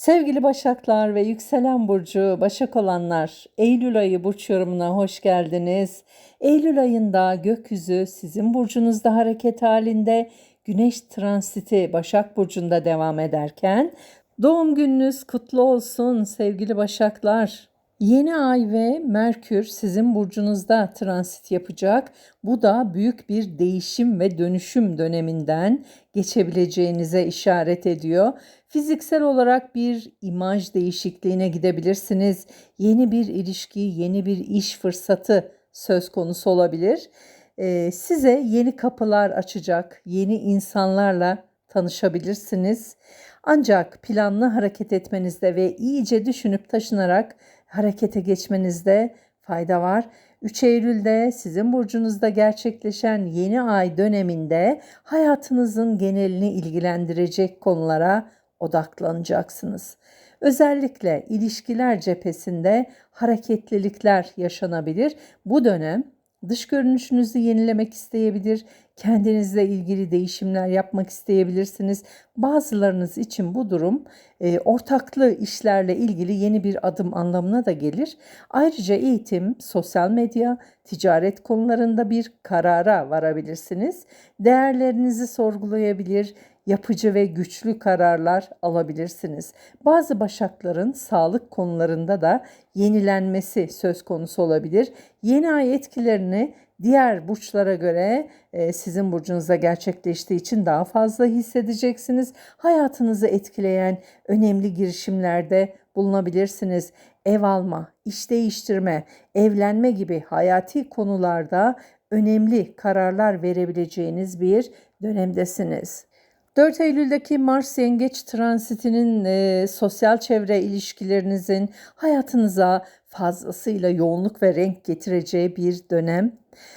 Sevgili Başaklar ve yükselen burcu Başak olanlar, Eylül ayı burç yorumuna hoş geldiniz. Eylül ayında gökyüzü sizin burcunuzda hareket halinde, Güneş transiti Başak burcunda devam ederken doğum gününüz kutlu olsun sevgili Başaklar. Yeni ay ve Merkür sizin burcunuzda transit yapacak. Bu da büyük bir değişim ve dönüşüm döneminden geçebileceğinize işaret ediyor. Fiziksel olarak bir imaj değişikliğine gidebilirsiniz. Yeni bir ilişki, yeni bir iş fırsatı söz konusu olabilir. Ee, size yeni kapılar açacak, yeni insanlarla tanışabilirsiniz. Ancak planlı hareket etmenizde ve iyice düşünüp taşınarak harekete geçmenizde fayda var. 3 Eylül'de sizin burcunuzda gerçekleşen yeni ay döneminde hayatınızın genelini ilgilendirecek konulara odaklanacaksınız. Özellikle ilişkiler cephesinde hareketlilikler yaşanabilir. Bu dönem dış görünüşünüzü yenilemek isteyebilir, kendinizle ilgili değişimler yapmak isteyebilirsiniz. Bazılarınız için bu durum e, ortaklı işlerle ilgili yeni bir adım anlamına da gelir. Ayrıca eğitim, sosyal medya, ticaret konularında bir karara varabilirsiniz. Değerlerinizi sorgulayabilir, yapıcı ve güçlü kararlar alabilirsiniz. Bazı başakların sağlık konularında da yenilenmesi söz konusu olabilir. Yeni ay etkilerini diğer burçlara göre e, sizin burcunuzda gerçekleştiği için daha fazla hissedeceksiniz. Hayatınızı etkileyen önemli girişimlerde bulunabilirsiniz. Ev alma, iş değiştirme, evlenme gibi hayati konularda önemli kararlar verebileceğiniz bir dönemdesiniz. 4 Eylül'deki Mars Yengeç transitinin e, sosyal çevre ilişkilerinizin hayatınıza fazlasıyla yoğunluk ve renk getireceği bir dönem.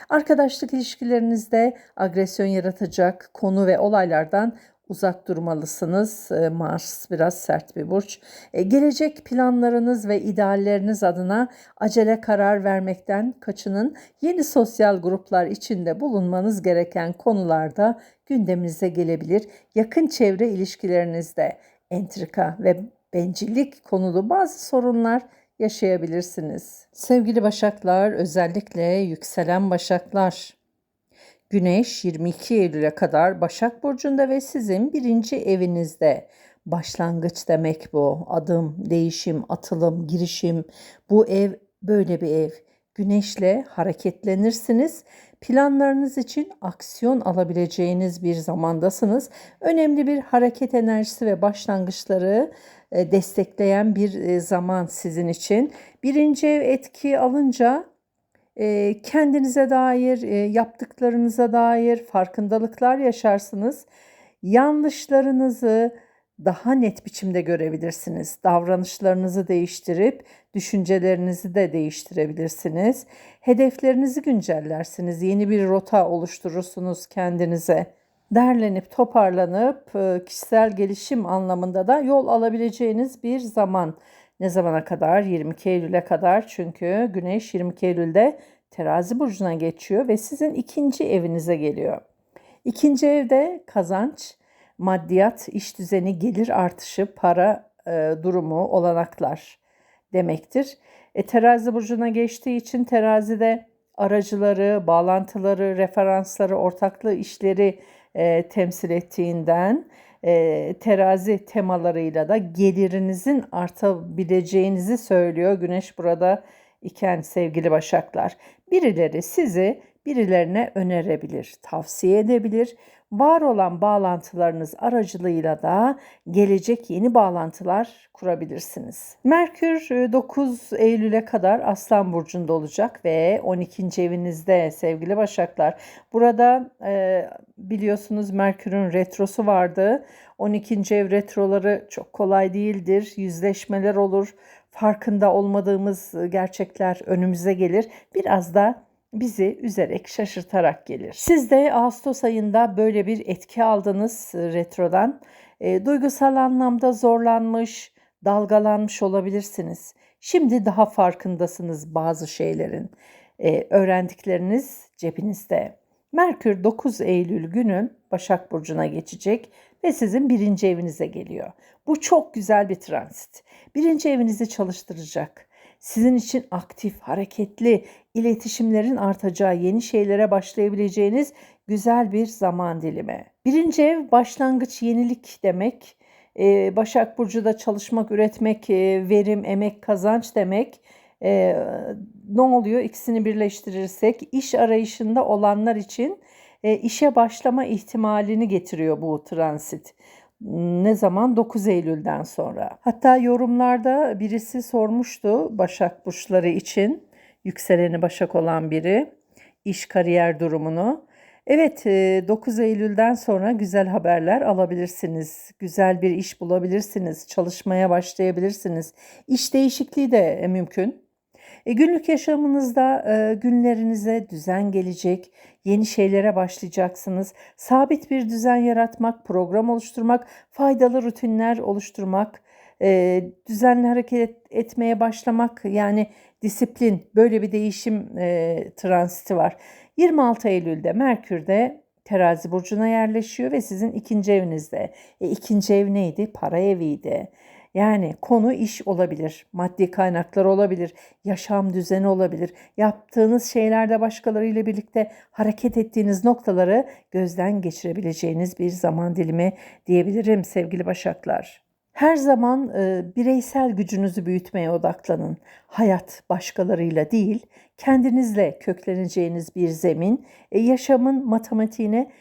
Arkadaşlık ilişkilerinizde agresyon yaratacak konu ve olaylardan uzak durmalısınız. E, Mars biraz sert bir burç. E, gelecek planlarınız ve idealleriniz adına acele karar vermekten kaçının. Yeni sosyal gruplar içinde bulunmanız gereken konularda gündeminize gelebilir. Yakın çevre ilişkilerinizde entrika ve bencillik konulu bazı sorunlar yaşayabilirsiniz. Sevgili Başaklar, özellikle yükselen Başaklar. Güneş 22 Eylül'e kadar Başak Burcu'nda ve sizin birinci evinizde. Başlangıç demek bu. Adım, değişim, atılım, girişim. Bu ev böyle bir ev. Güneşle hareketlenirsiniz. Planlarınız için aksiyon alabileceğiniz bir zamandasınız. Önemli bir hareket enerjisi ve başlangıçları e, destekleyen bir e, zaman sizin için. Birinci ev etki alınca kendinize dair, yaptıklarınıza dair farkındalıklar yaşarsınız. Yanlışlarınızı daha net biçimde görebilirsiniz. Davranışlarınızı değiştirip düşüncelerinizi de değiştirebilirsiniz. Hedeflerinizi güncellersiniz. Yeni bir rota oluşturursunuz kendinize derlenip toparlanıp kişisel gelişim anlamında da yol alabileceğiniz bir zaman. Ne zamana kadar? 22 Eylül'e kadar çünkü Güneş 22 Eylül'de terazi burcuna geçiyor ve sizin ikinci evinize geliyor. İkinci evde kazanç, maddiyat, iş düzeni, gelir artışı, para e, durumu, olanaklar demektir. E, terazi burcuna geçtiği için terazide aracıları, bağlantıları, referansları, ortaklığı işleri e, temsil ettiğinden e, terazi temalarıyla da gelirinizin artabileceğinizi söylüyor. Güneş burada iken sevgili başaklar. Birileri sizi birilerine önerebilir, tavsiye edebilir var olan bağlantılarınız aracılığıyla da gelecek yeni bağlantılar kurabilirsiniz. Merkür 9 e, Eylül'e kadar Aslan Burcu'nda olacak ve 12. evinizde sevgili Başaklar. Burada e, biliyorsunuz Merkür'ün retrosu vardı. 12. ev retroları çok kolay değildir. Yüzleşmeler olur. Farkında olmadığımız gerçekler önümüze gelir. Biraz da bizi üzerek, şaşırtarak gelir. Siz de Ağustos ayında böyle bir etki aldınız e, retrodan. E, duygusal anlamda zorlanmış, dalgalanmış olabilirsiniz. Şimdi daha farkındasınız bazı şeylerin. E, öğrendikleriniz cebinizde. Merkür 9 Eylül günü Başak Burcu'na geçecek ve sizin birinci evinize geliyor. Bu çok güzel bir transit. Birinci evinizi çalıştıracak. Sizin için aktif, hareketli, iletişimlerin artacağı, yeni şeylere başlayabileceğiniz güzel bir zaman dilimi. Birinci ev başlangıç, yenilik demek. Ee, Başak Burcu'da çalışmak, üretmek, e, verim, emek, kazanç demek. Ee, ne oluyor? İkisini birleştirirsek iş arayışında olanlar için e, işe başlama ihtimalini getiriyor bu transit. Ne zaman? 9 Eylül'den sonra. Hatta yorumlarda birisi sormuştu Başak burçları için yükseleni Başak olan biri iş kariyer durumunu. Evet 9 Eylül'den sonra güzel haberler alabilirsiniz. Güzel bir iş bulabilirsiniz. Çalışmaya başlayabilirsiniz. İş değişikliği de mümkün. E, günlük yaşamınızda e, günlerinize düzen gelecek, yeni şeylere başlayacaksınız. Sabit bir düzen yaratmak, program oluşturmak, faydalı rutinler oluşturmak, e, düzenli hareket etmeye başlamak yani disiplin böyle bir değişim e, transiti var. 26 Eylül'de Merkür'de terazi burcuna yerleşiyor ve sizin ikinci evinizde. E, ikinci ev neydi? Para eviydi. Yani konu iş olabilir, maddi kaynaklar olabilir, yaşam düzeni olabilir. Yaptığınız şeylerde başkalarıyla birlikte hareket ettiğiniz noktaları gözden geçirebileceğiniz bir zaman dilimi diyebilirim sevgili Başaklar. Her zaman e, bireysel gücünüzü büyütmeye odaklanın. Hayat başkalarıyla değil, kendinizle kökleneceğiniz bir zemin, e, yaşamın matematiğine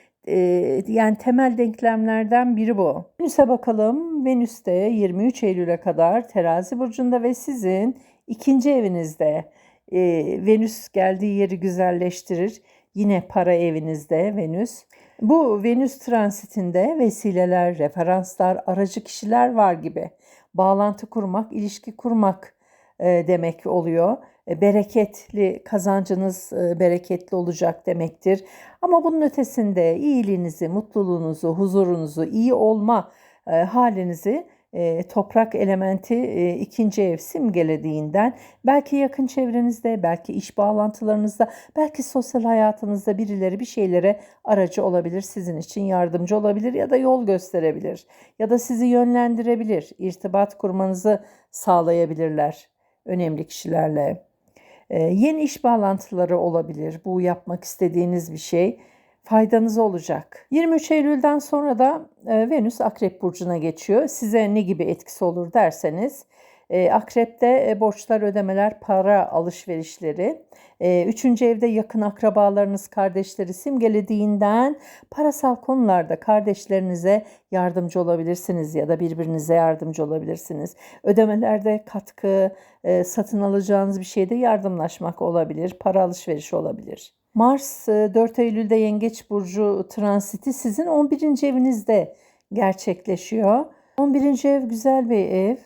yani temel denklemlerden biri bu. Venüs'e bakalım. Venüs'te 23 Eylül'e kadar terazi burcunda ve sizin ikinci evinizde e, Venüs geldiği yeri güzelleştirir. Yine para evinizde Venüs. Bu Venüs transitinde vesileler, referanslar, aracı kişiler var gibi. Bağlantı kurmak, ilişki kurmak e, demek oluyor. E, bereketli kazancınız e, bereketli olacak demektir. Ama bunun ötesinde iyiliğinizi, mutluluğunuzu, huzurunuzu, iyi olma halinizi toprak elementi ikinci ev simgelediğinden belki yakın çevrenizde, belki iş bağlantılarınızda, belki sosyal hayatınızda birileri bir şeylere aracı olabilir, sizin için yardımcı olabilir ya da yol gösterebilir ya da sizi yönlendirebilir, irtibat kurmanızı sağlayabilirler önemli kişilerle. Ee, yeni iş bağlantıları olabilir. Bu yapmak istediğiniz bir şey faydanız olacak. 23 Eylül'den sonra da e, Venüs Akrep Burcu'na geçiyor. Size ne gibi etkisi olur derseniz Akrep'te e, borçlar, ödemeler, para alışverişleri. E, üçüncü evde yakın akrabalarınız, kardeşleri simgelediğinden parasal konularda kardeşlerinize yardımcı olabilirsiniz ya da birbirinize yardımcı olabilirsiniz. Ödemelerde katkı, satın alacağınız bir şeyde yardımlaşmak olabilir, para alışverişi olabilir. Mars 4 Eylül'de Yengeç Burcu transiti sizin 11. evinizde gerçekleşiyor. 11. ev güzel bir ev.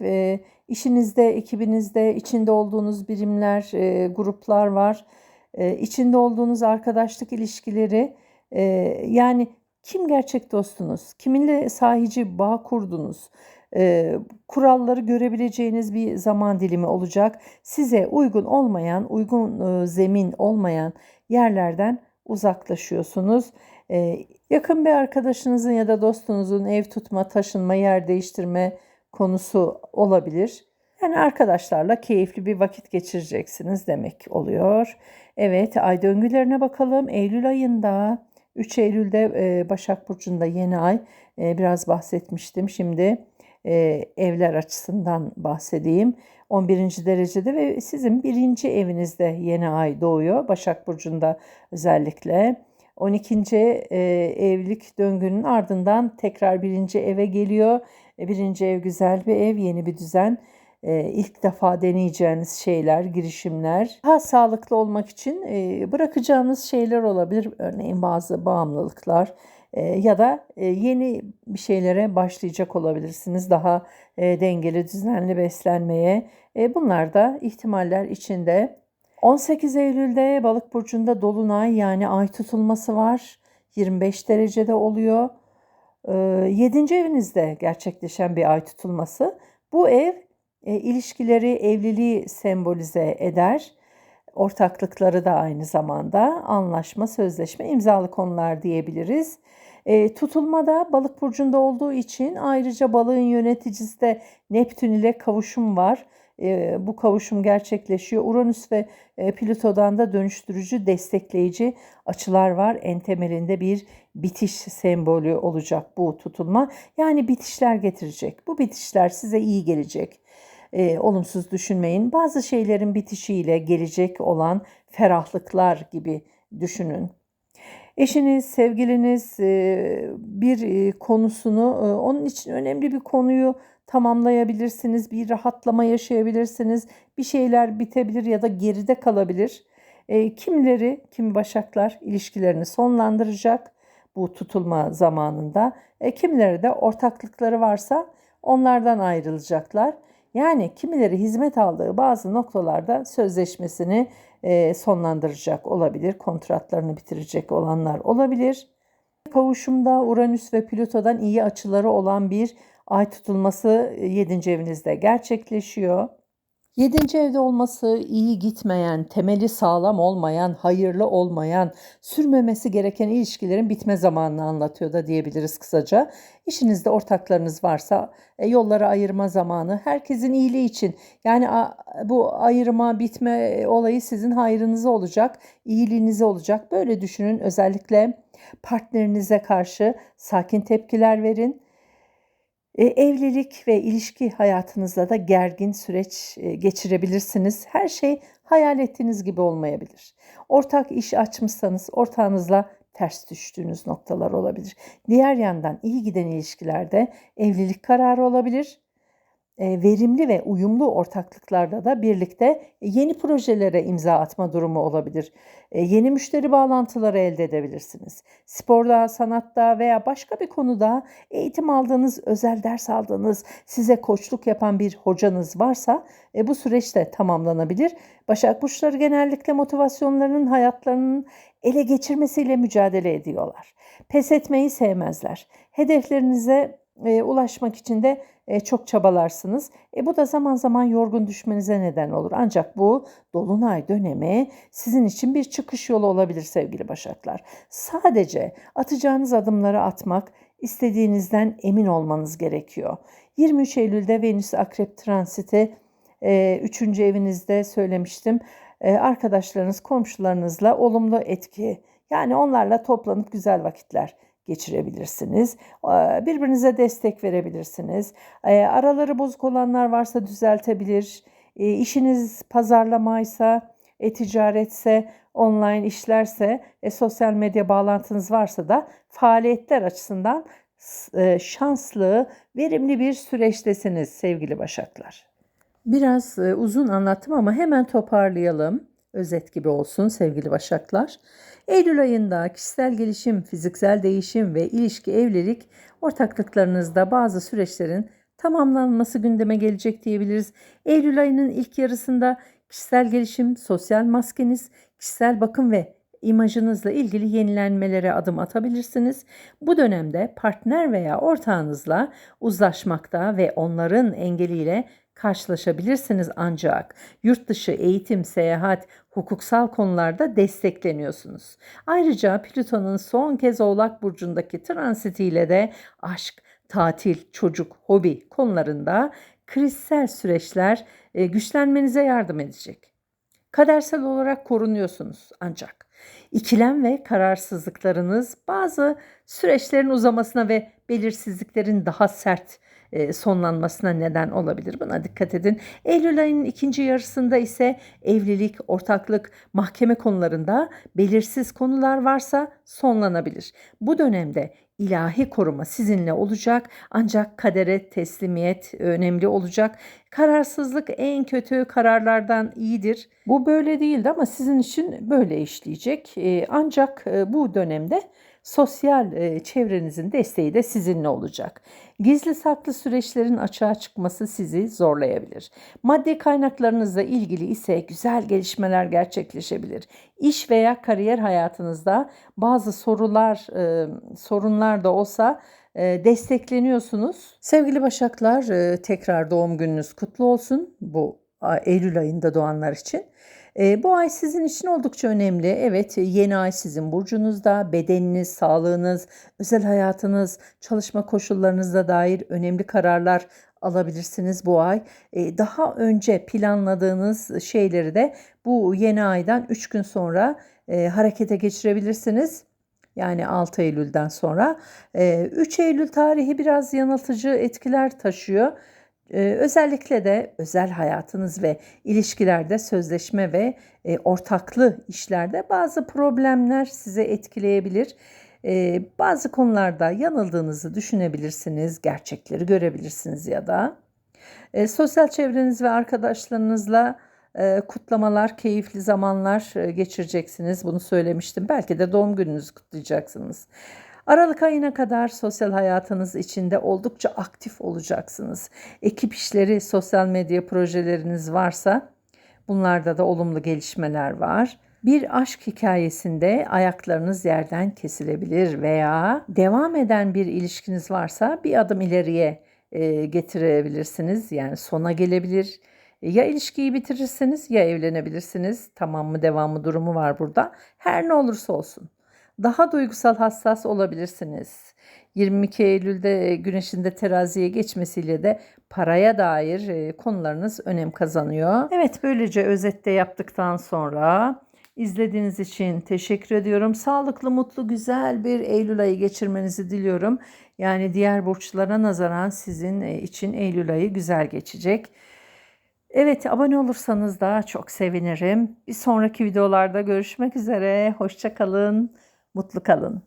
İşinizde, ekibinizde içinde olduğunuz birimler, e, gruplar var. E, içinde olduğunuz arkadaşlık ilişkileri e, yani kim gerçek dostunuz? Kiminle sahici bağ kurdunuz? E, kuralları görebileceğiniz bir zaman dilimi olacak. Size uygun olmayan, uygun e, zemin olmayan yerlerden uzaklaşıyorsunuz. E, yakın bir arkadaşınızın ya da dostunuzun ev tutma, taşınma, yer değiştirme konusu olabilir. Yani arkadaşlarla keyifli bir vakit geçireceksiniz demek oluyor. Evet ay döngülerine bakalım. Eylül ayında 3 Eylül'de e, Başak Burcu'nda yeni ay e, biraz bahsetmiştim. Şimdi e, evler açısından bahsedeyim. 11. derecede ve sizin birinci evinizde yeni ay doğuyor. Başak Burcu'nda özellikle. 12. E, evlilik döngünün ardından tekrar birinci eve geliyor. E, birinci ev güzel bir ev, yeni bir düzen. E, ilk defa deneyeceğiniz şeyler, girişimler. Daha sağlıklı olmak için e, bırakacağınız şeyler olabilir. Örneğin bazı bağımlılıklar ya da yeni bir şeylere başlayacak olabilirsiniz. Daha dengeli, düzenli beslenmeye. Bunlar da ihtimaller içinde. 18 Eylül'de Balık burcunda dolunay yani ay tutulması var. 25 derecede oluyor. 7. evinizde gerçekleşen bir ay tutulması. Bu ev ilişkileri, evliliği sembolize eder. Ortaklıkları da aynı zamanda anlaşma, sözleşme, imzalı konular diyebiliriz. E, tutulma da balık burcunda olduğu için ayrıca balığın yöneticisi de Neptün ile kavuşum var. E, bu kavuşum gerçekleşiyor. Uranüs ve e, Plüto'dan da dönüştürücü, destekleyici açılar var. En temelinde bir bitiş sembolü olacak bu tutulma. Yani bitişler getirecek. Bu bitişler size iyi gelecek. E, olumsuz düşünmeyin. Bazı şeylerin bitişiyle gelecek olan ferahlıklar gibi düşünün. Eşiniz, sevgiliniz e, bir e, konusunu, e, onun için önemli bir konuyu tamamlayabilirsiniz, bir rahatlama yaşayabilirsiniz, bir şeyler bitebilir ya da geride kalabilir. Kimileri, kimi başaklar ilişkilerini sonlandıracak bu tutulma zamanında. Kimileri de ortaklıkları varsa onlardan ayrılacaklar. Yani kimileri hizmet aldığı bazı noktalarda sözleşmesini e, sonlandıracak olabilir, kontratlarını bitirecek olanlar olabilir. Kavuşumda Uranüs ve Plüto'dan iyi açıları olan bir ay tutulması 7. evinizde gerçekleşiyor. Yedinci evde olması iyi gitmeyen, temeli sağlam olmayan, hayırlı olmayan, sürmemesi gereken ilişkilerin bitme zamanını anlatıyor da diyebiliriz kısaca. İşinizde ortaklarınız varsa e, yolları ayırma zamanı herkesin iyiliği için. Yani bu ayırma, bitme olayı sizin hayrınıza olacak, iyiliğinize olacak. Böyle düşünün özellikle partnerinize karşı sakin tepkiler verin evlilik ve ilişki hayatınızda da gergin süreç e, geçirebilirsiniz. Her şey hayal ettiğiniz gibi olmayabilir. Ortak iş açmışsanız ortağınızla ters düştüğünüz noktalar olabilir. Diğer yandan iyi giden ilişkilerde evlilik kararı olabilir e, verimli ve uyumlu ortaklıklarda da birlikte yeni projelere imza atma durumu olabilir. E, yeni müşteri bağlantıları elde edebilirsiniz. Sporda, sanatta veya başka bir konuda eğitim aldığınız, özel ders aldığınız, size koçluk yapan bir hocanız varsa e, bu süreçte tamamlanabilir. Başak burçları genellikle motivasyonlarının hayatlarının ele geçirmesiyle mücadele ediyorlar. Pes etmeyi sevmezler. Hedeflerinize e, ulaşmak için de e, çok çabalarsınız. E, bu da zaman zaman yorgun düşmenize neden olur. Ancak bu dolunay dönemi sizin için bir çıkış yolu olabilir sevgili başaklar. Sadece atacağınız adımları atmak, istediğinizden emin olmanız gerekiyor. 23 Eylül'de Venüs Akrep transiti 3. E, evinizde söylemiştim. E, arkadaşlarınız, komşularınızla olumlu etki yani onlarla toplanıp güzel vakitler geçirebilirsiniz. Birbirinize destek verebilirsiniz. Araları bozuk olanlar varsa düzeltebilir. İşiniz pazarlamaysa, e-ticaretse, online işlerse, e, sosyal medya bağlantınız varsa da faaliyetler açısından şanslı, verimli bir süreçtesiniz sevgili Başaklar. Biraz uzun anlattım ama hemen toparlayalım özet gibi olsun sevgili Başaklar. Eylül ayında kişisel gelişim, fiziksel değişim ve ilişki evlilik ortaklıklarınızda bazı süreçlerin tamamlanması gündeme gelecek diyebiliriz. Eylül ayının ilk yarısında kişisel gelişim, sosyal maskeniz, kişisel bakım ve imajınızla ilgili yenilenmelere adım atabilirsiniz. Bu dönemde partner veya ortağınızla uzlaşmakta ve onların engeliyle karşılaşabilirsiniz ancak yurt dışı eğitim, seyahat, hukuksal konularda destekleniyorsunuz. Ayrıca Plüton'un son kez Oğlak burcundaki transitiyle de aşk, tatil, çocuk, hobi konularında krizsel süreçler e, güçlenmenize yardım edecek. Kadersel olarak korunuyorsunuz ancak ikilem ve kararsızlıklarınız bazı süreçlerin uzamasına ve belirsizliklerin daha sert sonlanmasına neden olabilir. Buna dikkat edin. Eylül ayının ikinci yarısında ise evlilik, ortaklık, mahkeme konularında belirsiz konular varsa sonlanabilir. Bu dönemde ilahi koruma sizinle olacak ancak kadere teslimiyet önemli olacak. Kararsızlık en kötü kararlardan iyidir. Bu böyle değildi ama sizin için böyle işleyecek. E, ancak e, bu dönemde sosyal e, çevrenizin desteği de sizinle olacak. Gizli saklı süreçlerin açığa çıkması sizi zorlayabilir. Maddi kaynaklarınızla ilgili ise güzel gelişmeler gerçekleşebilir. İş veya kariyer hayatınızda bazı sorular, e, sorunlar da olsa e, destekleniyorsunuz. Sevgili Başaklar tekrar doğum gününüz kutlu olsun bu Eylül ayında doğanlar için. E, bu ay sizin için oldukça önemli. Evet, yeni ay sizin burcunuzda, bedeniniz, sağlığınız, özel hayatınız, çalışma koşullarınızla dair önemli kararlar alabilirsiniz bu ay. E, daha önce planladığınız şeyleri de bu yeni aydan 3 gün sonra e, harekete geçirebilirsiniz. Yani 6 Eylül'den sonra. E, 3 Eylül tarihi biraz yanıltıcı etkiler taşıyor. Ee, özellikle de özel hayatınız ve ilişkilerde sözleşme ve e, ortaklı işlerde bazı problemler size etkileyebilir. Ee, bazı konularda yanıldığınızı düşünebilirsiniz, gerçekleri görebilirsiniz ya da. E, sosyal çevreniz ve arkadaşlarınızla e, kutlamalar, keyifli zamanlar e, geçireceksiniz. Bunu söylemiştim. Belki de doğum gününüzü kutlayacaksınız. Aralık ayına kadar sosyal hayatınız içinde oldukça aktif olacaksınız. Ekip işleri, sosyal medya projeleriniz varsa bunlarda da olumlu gelişmeler var. Bir aşk hikayesinde ayaklarınız yerden kesilebilir veya devam eden bir ilişkiniz varsa bir adım ileriye e, getirebilirsiniz. Yani sona gelebilir. Ya ilişkiyi bitirirsiniz ya evlenebilirsiniz. Tamam mı devamı durumu var burada. Her ne olursa olsun daha duygusal hassas olabilirsiniz. 22 Eylül'de güneşin de teraziye geçmesiyle de paraya dair e, konularınız önem kazanıyor. Evet böylece özette yaptıktan sonra izlediğiniz için teşekkür ediyorum. Sağlıklı, mutlu, güzel bir Eylül ayı geçirmenizi diliyorum. Yani diğer burçlara nazaran sizin e, için Eylül ayı güzel geçecek. Evet abone olursanız da çok sevinirim. Bir sonraki videolarda görüşmek üzere. Hoşça kalın. Mutlu kalın.